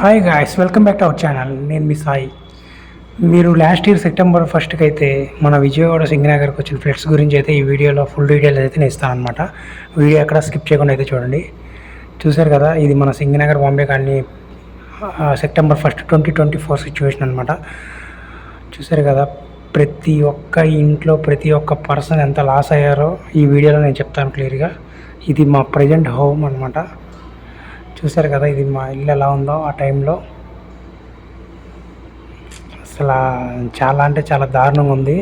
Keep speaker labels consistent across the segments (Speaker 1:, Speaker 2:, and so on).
Speaker 1: Hi guys welcome back to our channel నేను మీ సాయి. మీరు లాస్ట్ ఇయర్ సెప్టెంబర్ ఫస్ట్కి అయితే మన విజయవాడ సింగనగర్కి వచ్చిన ఫ్లెట్స్ గురించి అయితే ఈ వీడియోలో ఫుల్ డీటెయిల్ అయితే నేను ఇస్తాను అనమాట వీడియో ఎక్కడ స్కిప్ చేయకుండా అయితే చూడండి. చూశారు కదా ఇది మన Singhnagar Bombay colony September first twenty twenty four situation అనమాట చూశారు కదా ప్రతి ఒక్క ఇంట్లో ప్రతి ఒక్క పర్సన్ ఎంత లాస్ అయ్యారో ఈ వీడియోలో నేను చెప్తాను క్లియర్గా ఇది మా ప్రజెంట్ హోమ్ అనమాట చూశారు కదా ఇది మా ఇల్లు ఎలా ఉందో ఆ టైంలో. అసలు చాలా అంటే చాలా దారుణంగా ఉంది.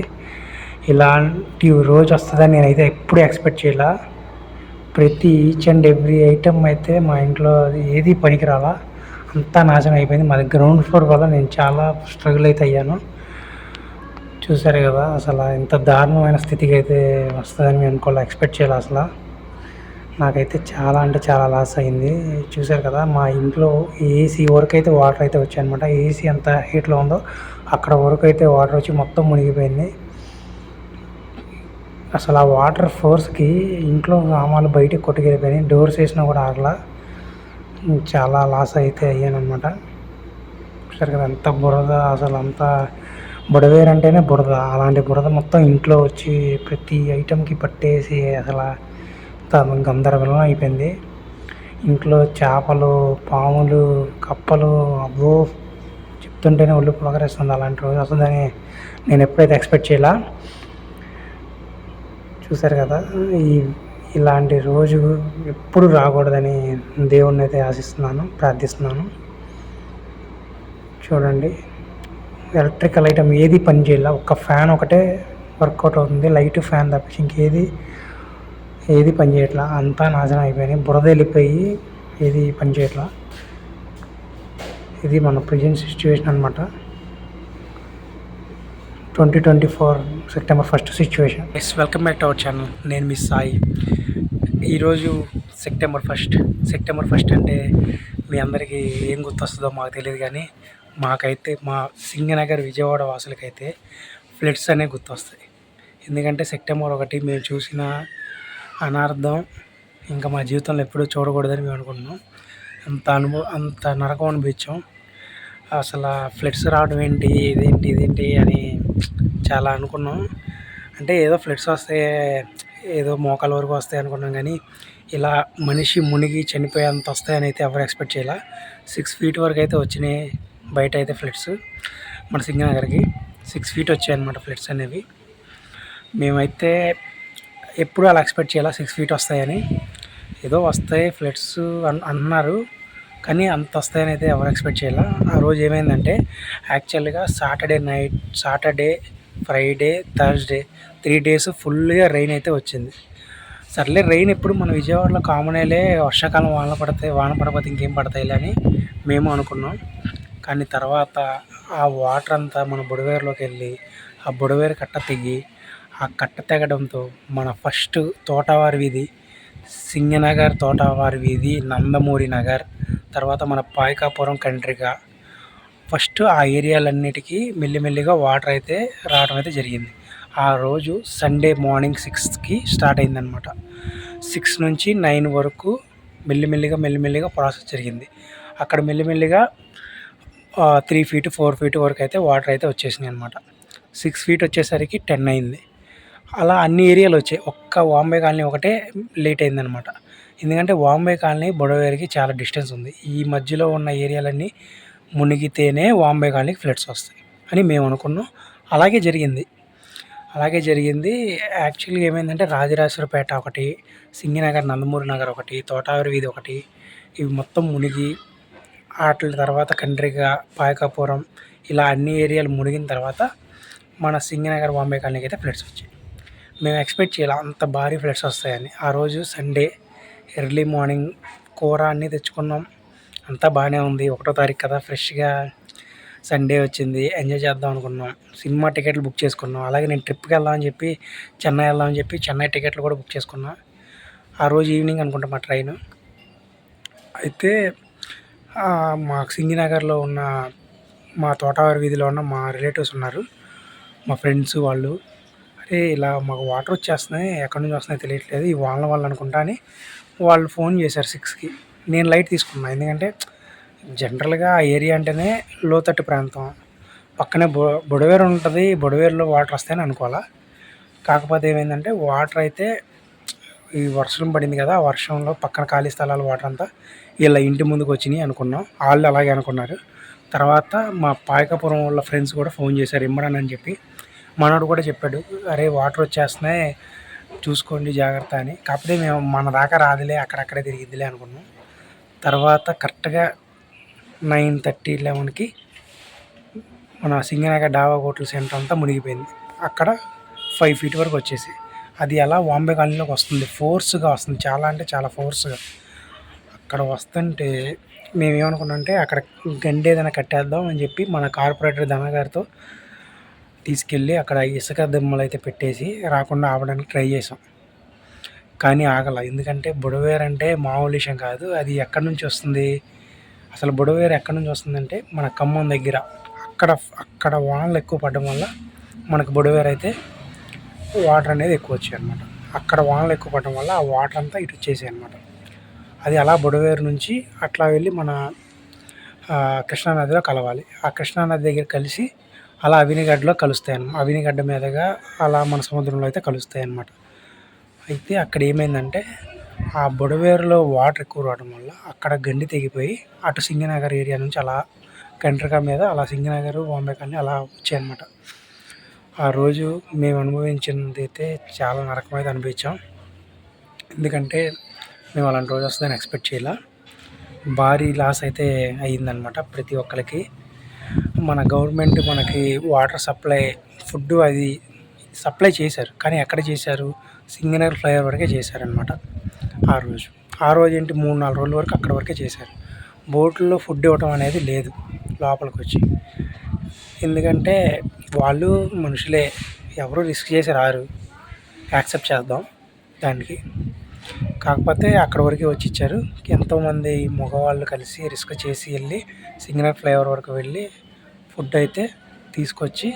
Speaker 1: ఇలాంటి రోజు వస్తుందని నేనైతే ఎప్పుడు ఎక్స్పెక్ట్ చేయలే. ప్రతి ఈచ్ అండ్ ఎవ్రీ ఐటమ్ అయితే మా ఇంట్లో ఏది పనికిరాలా అంతా నాశనం అయిపోయింది. మాది గ్రౌండ్ ఫ్లోర్ వల్ల నేను చాలా స్ట్రగుల్ అయితే అయ్యాను. చూశారు కదా అసలు ఇంత దారుణమైన స్థితికి అయితే వస్తుందని నేను అనుకోలే ఎక్స్పెక్ట్ చేయాలి అసలు. నాకైతే చాలా అంటే చాలా లాస్ అయింది చూశారు కదా మా ఇంట్లో ఏసీ వరకు అయితే వాటర్ అయితే వచ్చాయన్నమాట. ఏసీ ఎంత హీట్లో ఉందో అక్కడ వరకు అయితే వాటర్ వచ్చి మొత్తం మునిగిపోయింది. అసలు ఆ వాటర్ ఫోర్స్కి ఇంట్లో సామాన్లు బయటికి కొట్టుకెళ్ళిపోయినాయి. డోర్స్ వేసినా కూడా ఆగలా. చాలా లాస్ అయితే అయ్యానమాట చూసారు కదా ఎంత బురద అసలు అంత బుడవేరంటేనే బురద. అలాంటి బురద మొత్తం ఇంట్లో వచ్చి ప్రతి ఐటెంకి పట్టేసి అసలు గందరగోళం అయిపోయింది. ఇంట్లో చేపలు పాములు కప్పలు అబ్బో చెప్తుంటేనే ఒళ్ళు పులకరేస్తుంది అలాంటి రోజు వస్తుందని నేను ఎప్పుడైతే ఎక్స్పెక్ట్ చేయలా. చూశారు కదా ఈ ఇలాంటి రోజు ఎప్పుడు రాకూడదని దేవుణ్ణి అయితే ఆశిస్తున్నాను ప్రార్థిస్తున్నాను. చూడండి ఎలక్ట్రికల్ ఐటమ్ ఏది పని చేయాల ఒక్క ఫ్యాన్ ఒకటే వర్కౌట్ అవుతుంది లైట్ ఫ్యాన్ తప్పించి ఇంకేది ఏది పని చేయట్లా? అంతా నాశనం అయిపోయినాయి. బురద వెళ్ళిపోయి ఏది పని చేయట్లా? ఇది మన ప్రజెంట్ సిచ్యువేషన్ అనమాట twenty twenty four September first situation. Yes welcome back to our channel నేను మిస్ సాయి. ఈరోజు సెప్టెంబర్ ఫస్ట్. సెప్టెంబర్ ఫస్ట్ అంటే మీ అందరికీ ఏం గుర్తొస్తుందో మాకు తెలియదు కానీ మాకైతే మా సింగనగర్ విజయవాడ వాసులకైతే ఫ్లడ్స్ అనేవి గుర్తొస్తాయి. ఎందుకంటే సెప్టెంబర్ ఒకటి మేము చూసిన అనార్థం. ఇంకా మా జీవితంలో ఎప్పుడూ చూడకూడదని మేము అనుకుంటున్నాం. అంత అనుభవం అంత నరకం అనిపించాం. అసలు ఫ్లెట్స్ రావడం ఏంటి ఇదేంటి ఇదేంటి అని చాలా అనుకున్నాం. అంటే ఏదో ఫ్లెట్స్ వస్తే ఏదో మోకాల వరకు వస్తాయి అనుకున్నాం కానీ ఇలా మనిషి మునిగి చనిపోయేంత వస్తాయని అయితే ఎవరు ఎక్స్పెక్ట్ చేయాల. సిక్స్ ఫీట్ వరకు అయితే వచ్చినాయి బయట అయితే ఫ్లడ్స్ మన సింగనగర్కి. సిక్స్ ఫీట్ వచ్చాయి అనమాట ఫ్లడ్స్ అనేవి. మేమైతే ఎప్పుడు అలా ఎక్స్పెక్ట్ చేయాలా? సిక్స్ ఫీట్ వస్తాయని. ఏదో వస్తాయి ఫ్లడ్స్ అన్ అంటున్నారు కానీ అంత వస్తాయని అయితే ఎవరు ఎక్స్పెక్ట్ చేయాల? ఆ రోజు ఏమైందంటే యాక్చువల్గా Saturday night Saturday Friday Thursday three days ఫుల్గా రెయిన్ అయితే వచ్చింది. సర్లే రెయిన్ ఎప్పుడు మన విజయవాడలో కామనేలే వర్షాకాలం వాన పడతాయి వాన పడకపోతే ఇంకేం పడతాయిలే అని మేము అనుకున్నాం. కానీ తర్వాత ఆ వాటర్ అంతా మన బుడవేరులోకి వెళ్ళి ఆ బుడవేరు కట్ట తెగి ఆ కట్ట తెగడంతో మన ఫస్ట్ తోటవారి వీధి సింగనగర్ తోటవారి వీధి నందమూరి నగర్ తర్వాత మన పాయకాపురం కంట్రిగా ఫస్ట్ ఆ ఏరియాలన్నిటికీ మెల్లిమెల్లిగా వాటర్ అయితే రావడం అయితే జరిగింది. ఆ రోజు సండే మార్నింగ్ సిక్స్కి స్టార్ట్ అయిందనమాట సిక్స్ నుంచి నైన్ వరకు మెల్లిమెల్లిగా మెల్లిమెల్లిగా ప్రాసెస్ జరిగింది. అక్కడ మెల్లిమెల్లిగా త్రీ ఫీట్ ఫోర్ ఫీట్ వరకు అయితే వాటర్ అయితే వచ్చేసినాయి అనమాట సిక్స్ ఫీట్ వచ్చేసరికి టెన్ అయింది. అలా అన్ని ఏరియాలు వచ్చాయి. ఒక్క వాంబే కాలనీ ఒకటే లేట్ అయిందనమాట ఎందుకంటే వాంబే కాలనీ బొడవేరికి చాలా డిస్టెన్స్ ఉంది. ఈ మధ్యలో ఉన్న ఏరియాలన్నీ మునిగితేనే వాంబే కాలనీకి ఫ్లడ్స్ వస్తాయి అని మేము అనుకున్నాం. అలాగే జరిగింది. అలాగే జరిగింది. యాక్చువల్గా ఏమైందంటే రాజరాజేశ్వరపేట ఒకటి సింగినగర్ నందమూరి నగర్ ఒకటి తోటావరి వీధి ఒకటి ఇవి మొత్తం మునిగి వాటి తర్వాత కండ్రిగా పాయకాపురం ఇలా అన్ని ఏరియాలు మునిగిన తర్వాత మన సింగనగర్ బాంబే కాలనీకి అయితే ఫ్లడ్స్ వచ్చాయి. మేము ఎక్స్పెక్ట్ చేయాలి అంత భారీ ఫ్లడ్స్ వస్తాయని. ఆ రోజు సండే ఎర్లీ మార్నింగ్ కూర అన్నీ తెచ్చుకున్నాం. అంతా బాగానే ఉంది. ఒకటో తారీఖు కదా ఫ్రెష్గా సండే వచ్చింది. ఎంజాయ్ చేద్దాం అనుకున్నాం. సినిమా టికెట్లు బుక్ చేసుకున్నాం. అలాగే నేను ట్రిప్కి వెళ్దామని చెప్పి చెన్నై వెళ్దామని చెప్పి చెన్నై టికెట్లు కూడా బుక్ చేసుకున్నా. ఆ రోజు ఈవినింగ్ అనుకుంటా మా ట్రైన్. అయితే మా సింగినగర్లో ఉన్న మా తోటవారి వీధిలో ఉన్న మా రిలేటివ్స్ ఉన్నారు. మా ఫ్రెండ్స్ వాళ్ళు. అరే ఇలా మాకు వాటర్ వచ్చేస్తున్నాయి ఎక్కడి నుంచి వస్తున్నాయో తెలియట్లేదు ఈ వాళ్ళ వల్ల అనుకుంటా అని వాళ్ళు ఫోన్ చేశారు సిక్స్కి నేను లైట్ తీసుకున్నాను ఎందుకంటే జనరల్గా ఆ ఏరియా అంటేనే లోతట్టు ప్రాంతం. పక్కనే బొ బుడవేరు ఉంటుంది బుడవేరులో వాటర్ వస్తాయని అనుకోవాలా? కాకపోతే ఏమైందంటే వాటర్ అయితే ఈ వర్షం పడింది కదా ఆ వర్షంలో పక్కన ఖాళీ స్థలాల వాటర్ అంతా వీళ్ళ ఇంటి ముందుకు వచ్చినాయి అనుకున్నాం. వాళ్ళు అలాగే అనుకున్నారు. తర్వాత మా పాయకపురం వాళ్ళ ఫ్రెండ్స్ కూడా ఫోన్ చేశారు ఇమ్మడని అని చెప్పి. మనోడు కూడా చెప్పాడు అరే వాటర్ వచ్చేస్తున్నాయి చూసుకోండి జాగ్రత్త అని. కాకపోతే మేము మన దాకా రాదులే అక్కడక్కడే తిరిగిద్దిలే అనుకున్నాం. తర్వాత కరెక్ట్గా నైన్ థర్టీ లెవెన్కి మన సింగనగర్ డాబా హోటల్ సెంటర్ అంతా మునిగిపోయింది. అక్కడ ఫైవ్ ఫీట్ వరకు వచ్చేసి. అది అలా వాంబే కాలనీలోకి వస్తుంది ఫోర్స్గా వస్తుంది చాలా అంటే చాలా ఫోర్స్గా. అక్కడ వస్తుంటే మేము ఏమనుకున్నాం అంటే అక్కడ గండి ఏదైనా కట్టేద్దాం అని చెప్పి మన కార్పొరేటర్ ధనగారితో తీసుకెళ్ళి అక్కడ ఇసుక దిమ్మలు అయితే పెట్టేసి రాకుండా ఆపడానికి ట్రై చేసాం కానీ ఆగల. ఎందుకంటే బుడవేర్ అంటే మామూలు విషయం కాదు. అది ఎక్కడి నుంచి వస్తుంది? అసలు బుడవేరు ఎక్కడి నుంచి వస్తుందంటే మన ఖమ్మం దగ్గర. అక్కడ అక్కడ వానలు ఎక్కువ పడడం వల్ల మనకు బుడవేరు అయితే వాటర్ అనేది ఎక్కువ వచ్చాయి అనమాట అక్కడ వానలు ఎక్కువ పడడం వల్ల ఆ వాటర్ అంతా ఇటు వచ్చేసాయి అనమాట అది అలా బుడవేరు నుంచి అట్లా వెళ్ళి మన కృష్ణానదిలో కలవాలి. ఆ కృష్ణానది దగ్గర కలిసి అలా అవినిగడ్డలో కలుస్తాయి అన్నమాట అవినిగడ్డ మీదుగా అలా మన సముద్రంలో అయితే కలుస్తాయి అన్నమాట అయితే అక్కడ ఏమైందంటే ఆ బుడవేరులో వాటర్ ఎక్కువ రావడం వల్ల అక్కడ గండి తెగిపోయి అటు సింగనగర్ ఏరియా నుంచి అలా కంట్రికా మీద అలా సింగనగర్ బాంబే కానీ అలా వచ్చాయన్నమాట. ఆ రోజు మేము అనుభవించినది అయితే చాలా నరకమైతే అనిపించాం ఎందుకంటే మేము అలాంటి రోజు వస్తుందని ఎక్స్పెక్ట్ చేయాల. భారీ లాస్ అయితే అయ్యిందనమాట ప్రతి ఒక్కరికి మన గవర్నమెంట్ మనకి వాటర్ సప్లై ఫుడ్ అది సప్లై చేశారు. కానీ ఎక్కడ చేశారు? సింగనగర్ ఫ్లైఓవర్ వరకే చేశారనమాట ఆ రోజు. ఆ రోజు ఏంటి? మూడు నాలుగు రోజుల వరకు అక్కడ వరకే చేశారు. బోట్లో ఫుడ్ ఇవ్వటం అనేది లేదు లోపలికి వచ్చి ఎందుకంటే వాళ్ళు మనుషులే ఎవరు రిస్క్ చేసి రారు. యాక్సెప్ట్ చేద్దాం దానికి. కాకపోతే అక్కడ వరకే వచ్చి ఇచ్చారు ఎంతోమంది మగవాళ్ళు కలిసి రిస్క్ చేసి వెళ్ళి సింగనర్ ఫ్లైఓవర్ వరకు వెళ్ళి ఫుడ్ అయితే తీసుకొచ్చి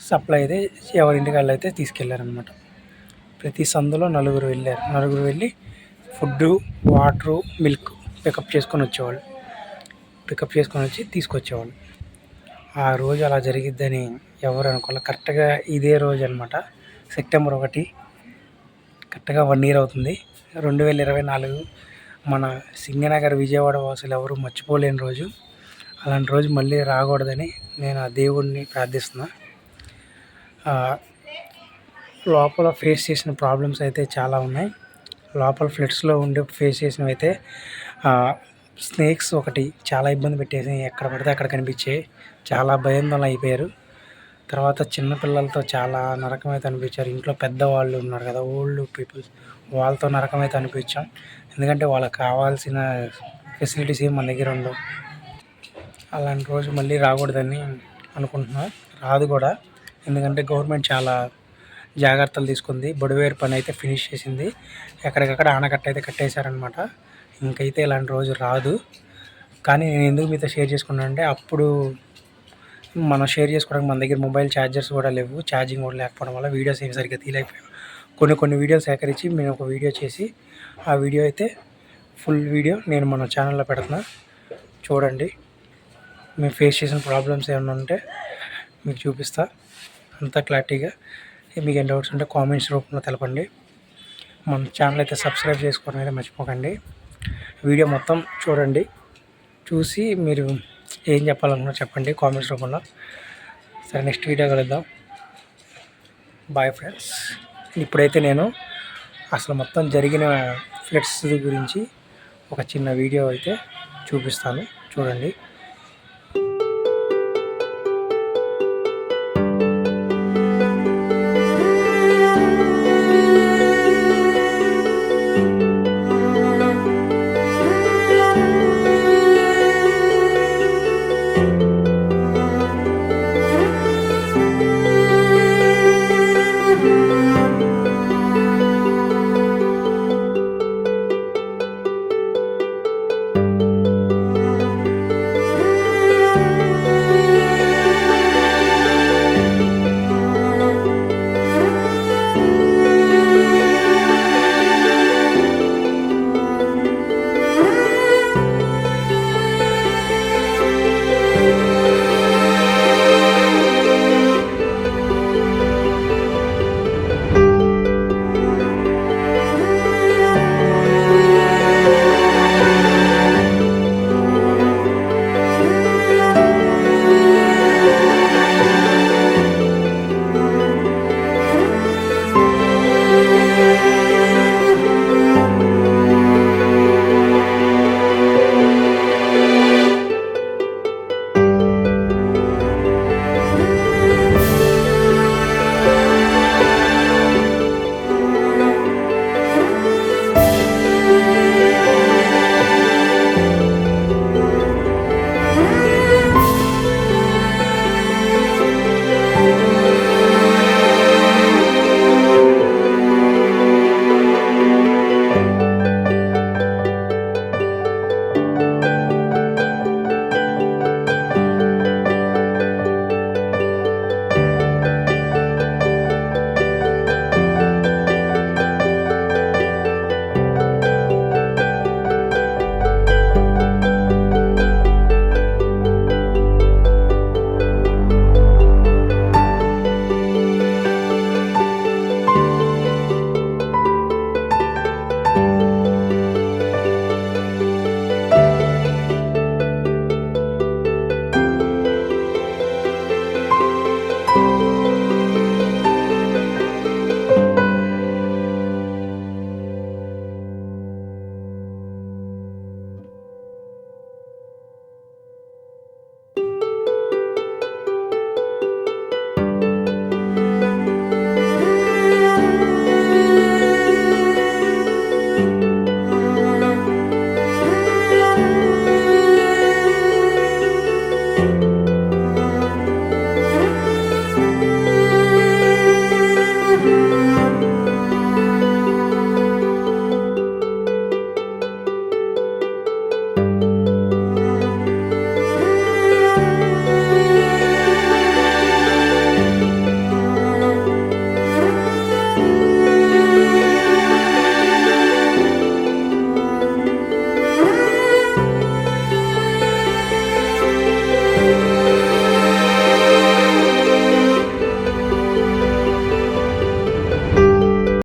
Speaker 1: సప్లై అయితే ఎవరింటికి వాళ్ళు అయితే తీసుకెళ్ళారనమాట ప్రతి సందులో నలుగురు వెళ్ళారు. నలుగురు వెళ్ళి ఫుడ్డు వాటరు మిల్క్ పికప్ చేసుకొని వచ్చేవాళ్ళు. పికప్ చేసుకొని వచ్చి తీసుకొచ్చేవాళ్ళు. ఆ రోజు అలా జరిగిద్దని ఎవరు అనుకోలే. కరెక్ట్గా ఇదే రోజు అనమాట సెప్టెంబర్ ఒకటి కరెక్ట్గా వన్ ఇయర్ అవుతుంది. రెండు వేల ఇరవై నాలుగు మన సింగనగర్ విజయవాడ వాసులు ఎవరు మర్చిపోలేని రోజు. అలాంటి రోజు మళ్ళీ రాకూడదని నేను ఆ దేవుడిని ప్రార్థిస్తున్నా. లోపల ఫేస్ చేసిన ప్రాబ్లమ్స్ అయితే చాలా ఉన్నాయి. లోపల ఫ్లెట్స్లో ఉండి ఫేస్ చేసినవి అయితే స్నేక్స్ ఒకటి చాలా ఇబ్బంది పెట్టేసి ఎక్కడ పడితే అక్కడ కనిపించే చాలా భయాందోళన అయిపోయారు. తర్వాత చిన్నపిల్లలతో చాలా నరకమైతే అనిపించారు. ఇంట్లో పెద్దవాళ్ళు ఉన్నారు కదా ఓల్డ్ పీపుల్స్ వాళ్ళతో నరకమైతే అనిపించాం. ఎందుకంటే వాళ్ళకి కావాల్సిన ఫెసిలిటీస్ ఏం మన దగ్గర ఉండవు. అలాంటి రోజు మళ్ళీ రాకూడదని అనుకుంటున్నా. రాదు కూడా. ఎందుకంటే గవర్నమెంట్ చాలా జాగ్రత్తలు తీసుకుంది. బొడివేరు పని అయితే ఫినిష్ చేసింది. ఎక్కడికక్కడ ఆనకట్ట అయితే కట్టేశారనమాట ఇంకైతే ఇలాంటి రోజు రాదు. కానీ నేను ఎందుకు మీతో షేర్ చేసుకున్నాను అంటే అప్పుడు మనం షేర్ చేసుకోవడానికి మన దగ్గర మొబైల్ ఛార్జర్స్ కూడా లేవు ఛార్జింగ్ కూడా లేకపోవడం వల్ల వీడియోస్ ఏమి సరిగ్గా తీయలేకపోయాం. కొన్ని కొన్ని వీడియోలు సేకరించి మేము ఒక వీడియో చేసి ఆ వీడియో అయితే ఫుల్ వీడియో నేను మన ఛానల్లో పెడుతున్నా. చూడండి మేము ఫేస్ చేసిన ప్రాబ్లమ్స్ ఏమైనా ఉంటే మీకు చూపిస్తా. అంతా క్లారిటీగా. మీకు ఏం డౌట్స్ ఉంటే కామెంట్స్ రూపంలో తెలపండి. మన ఛానల్ అయితే సబ్స్క్రైబ్ చేసుకోవడం అయితే మర్చిపోకండి. వీడియో మొత్తం చూడండి. చూసి మీరు ఏం చెప్పాలనుకున్నా చెప్పండి కామెంట్స్ రూపంలో. సరే నెక్స్ట్ వీడియో కలుద్దాం. బాయ్ ఫ్రెండ్స్ ఇప్పుడైతే నేను అసలు మొత్తం జరిగిన ఫ్లెట్స్ గురించి ఒక చిన్న వీడియో అయితే చూపిస్తాను. చూడండి.